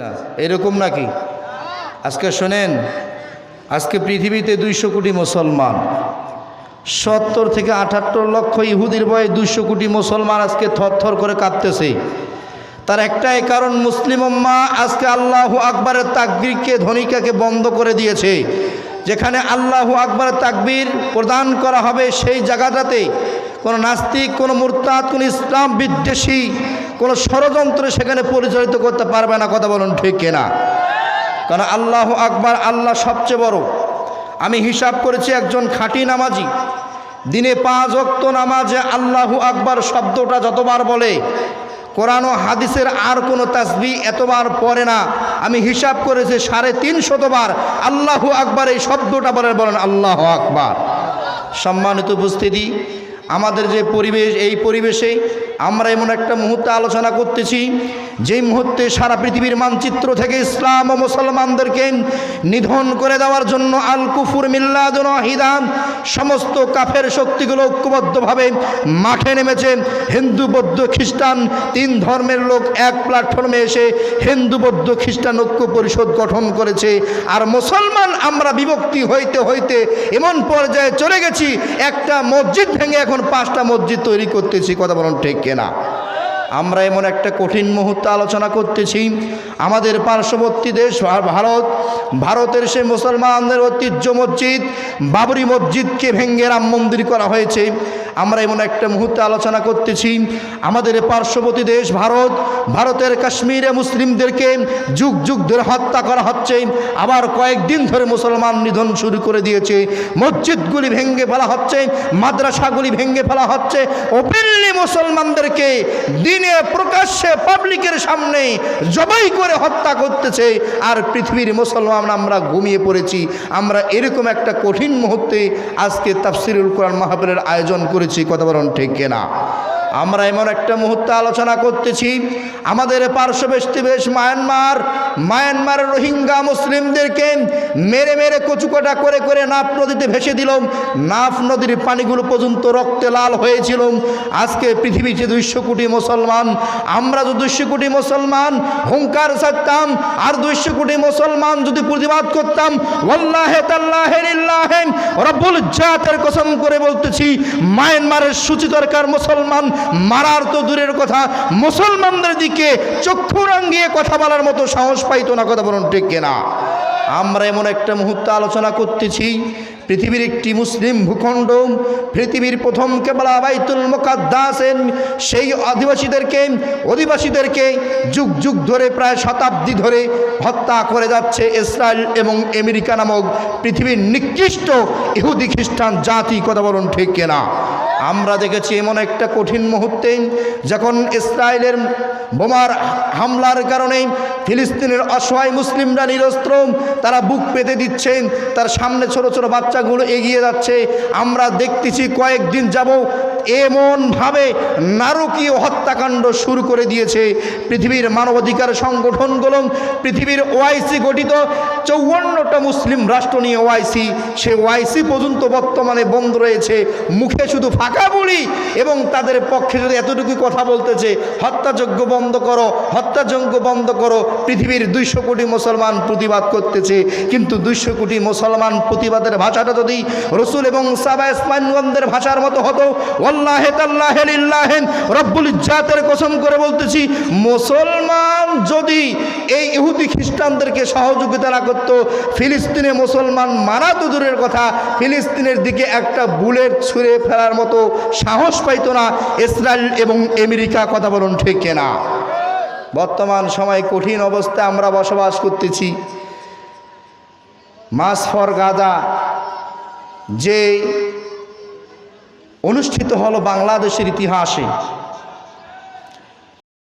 না, এরকম নাকি? আজকে শোনেন, আজকে পৃথিবীতে দুইশো কোটি মুসলমান, সত্তর থেকে আটাত্তর লক্ষ ইহুদির বয়ে দুইশো কোটি মুসলমান আজকে থরথর করে কাঁপতেছে তার একটাই কারণ, মুসলিম উম্মা আজকে আল্লাহ আকবরের তাকবিরকে ধনিকাকে বন্ধ করে দিয়েছে। যেখানে আল্লাহ আকবরের তাকবীর প্রদান করা হবে সেই জায়গাটাতে কোনো নাস্তিক, কোনো মুরতাদ, কোনো ইসলাম বিদ্বেষী কোনো ষড়যন্ত্র সেখানে পরিচালিত করতে পারবে না, কথা বলুন ঠিক কিনা? কারণ আল্লাহ আকবার আল্লাহ সবচেয়ে বড়। আমি হিসাব করেছি, একজন খাঁটি নামাজি, দিনে পাঁচ অক্ত নামাজে আল্লাহু আকবার শব্দটা যতবার বলে, কোরআন ও হাদিসের আর কোনো তাসবি এতবার পড়ে না। আমি হিসাব করেছি সাড়ে তিনশতবার আল্লাহু আকবার এই শব্দটা বলেন বলেন আল্লাহ আকবার। সম্মানিত উপস্থিতি আমাদের যে পরিবেশ, এই পরিবেশে আমরা এমন একটা মুহূর্তে আলোচনা করতেছি, যেই মুহূর্তে সারা পৃথিবীর মানচিত্র থেকে ইসলাম ও মুসলমানদেরকে নিধন করে দেওয়ার জন্য আল কুফুর মিল্লাদুন হিদান সমস্ত কাফের শক্তিগুলো ঐক্যবদ্ধভাবে মাঠে নেমেছে। হিন্দু, বৌদ্ধ, খ্রিস্টান তিন ধর্মের লোক এক প্ল্যাটফর্মে এসে হিন্দু, বৌদ্ধ, খ্রিস্টান ঐক্য পরিষদ গঠন করেছে। আর মুসলমান আমরা বিভক্তি হইতে হইতে এমন পর্যায়ে চলে গেছি, একটা মসজিদ ভেঙে এখন পাঁচটা মসজিদ তৈরি করতেছি, কথা বলুন ঠিক কেনা? আমরা এমন একটা কঠিন মুহূর্তে আলোচনা করতেছি, আমাদের পার্শ্ববর্তী দেশ ভারত, ভারতের সে মুসলমানদের ঐতিহ্য মসজিদ, বাবরি মসজিদকে ভেঙ্গে রাম মন্দির করা হয়েছে। আমরা এমন একটা মুহূর্তে আলোচনা করতেছি, আমাদের পার্শ্ববর্তী দেশ ভারত, ভারতের কাশ্মীরে মুসলিমদেরকে যুগ যুগ ধরে হত্যা করা হচ্ছে, আবার কয়েকদিন ধরে মুসলমান নিধন শুরু করে দিয়েছে, মসজিদগুলি ভেঙ্গে ফেলা হচ্ছে, মাদ্রাসাগুলি ভেঙ্গে ফেলা হচ্ছে, ওপেনলি মুসলমানদেরকে দিনে প্রকাশ্যে পাবলিকের সামনে জবাই করে হত্যা করতেছে, আর পৃথিবীর মুসলমান আমরা ঘুমিয়ে পড়েছি, আমরা এরকম একটা কঠিন মুহূর্তে আজকে তাফসিরুল কোরআন মাহফিলের আয়োজন করেছি। কথা বলুন ঠিক কিনা? আমরা এমন একটা মুহূর্তে আলোচনা করতেছি, আমাদের পার্শ্ববর্তী দেশ মায়ানমার। মায়ানমারের রোহিঙ্গা মুসলিমদেরকে মেরে মেরে কচুকটা করে করে নাফ নদীতে ভেসে দিল নাফ নদীর পানিগুলো পর্যন্ত রক্তে লাল হয়েছিল। আজকে পৃথিবীতে দুইশো কোটি মুসলমান। আমরা যদি দুইশো কোটি মুসলমান হুঙ্কার ছাড়তাম, আর দুইশো কোটি মুসলমান যদি প্রতিবাদ করতাম রব্বুল জাতের কসম করে বলতেছি, মায়ানমারের সুচিতরকার মুসলমান। মারার তো দূরের কথা। মুসলমানদের দিকে চক্ষু রাঙ্গিয়ে কথা বলার মতো সাহস পাইতো না, কথা বলুন ঠিক কিনা। আমরা এমন একটা মুহূর্তে আলোচনা করতেছি পৃথিবীর একটি মুসলিম ভূখণ্ড পৃথিবীর প্রথম কেবলা বাইতুল মোকাদ্দাসের সেই আদিবাসীদেরকে, অধিবাসীদেরকে যুগ যুগ ধরে প্রায় শতাব্দী ধরে হত্যা করে যাচ্ছে ইসরায়েল এবং আমেরিকা নামক পৃথিবীর নিকৃষ্ট ইহুদি খ্রিস্টান জাতি, কথা বলুন ঠিক কেনা? আমরা দেখেছি এমন একটা কঠিন মুহূর্তে যখন ইসরায়েলের বোমার হামলার কারণে ফিলিস্তিনের অসহায় মুসলিমরা নিরস্ত্র, তারা বুক পেতে দিচ্ছেন, তার সামনে ছোট ছোট বাচ্চাগুলো এগিয়ে যাচ্ছে। আমরা দেখতেছি কয়েকদিন যাব এমনভাবে নারকীয় হত্যাকাণ্ড শুরু করে দিয়েছে পৃথিবীর মানবাধিকার সংগঠনগুলো। পৃথিবীর ওআইসি গঠিত চৌবন্নটা মুসলিম রাষ্ট্র নিয়ে ওআইসি সে ওআইসি পর্যন্ত বর্তমানে বন্ধ রয়েছে। মুখে শুধু ফাঁকা বলি এবং তাদের পক্ষে যদি এতটুকু কথা বলতেছে হত্যাযজ্ঞ বন্ধ করো, হত্যাযজ্ঞ বন্ধ করো, পৃথিবীর দুইশো কোটি মুসলমান প্রতিবাদ করতেছে। কিন্তু দুইশো কোটি মুসলমান প্রতিবাদের ভাষাটা যদি রসুল এবং সাবা ইসমানগঞ্জের ভাষার মতো হতো মুসলমান যদি এই ইহুদি খ্রিস্টানদেরকে সহযোগিতা না করতো, ফিলিস্তিনে মুসলমান মারা তো দূরের কথা, ফিলিস্তিনের দিকে একটা বুলেট ছুঁড়ে ফেলার মতো সাহস পাইতো না, ইসরায়েল এবং আমেরিকা কথা বলুন ঠিক না বর্তমান সময় কঠিন অবস্থায় আমরা বসবাস করতেছি। মাস ফর গাদা, যে অনুষ্ঠিত হলো বাংলাদেশের ইতিহাসে।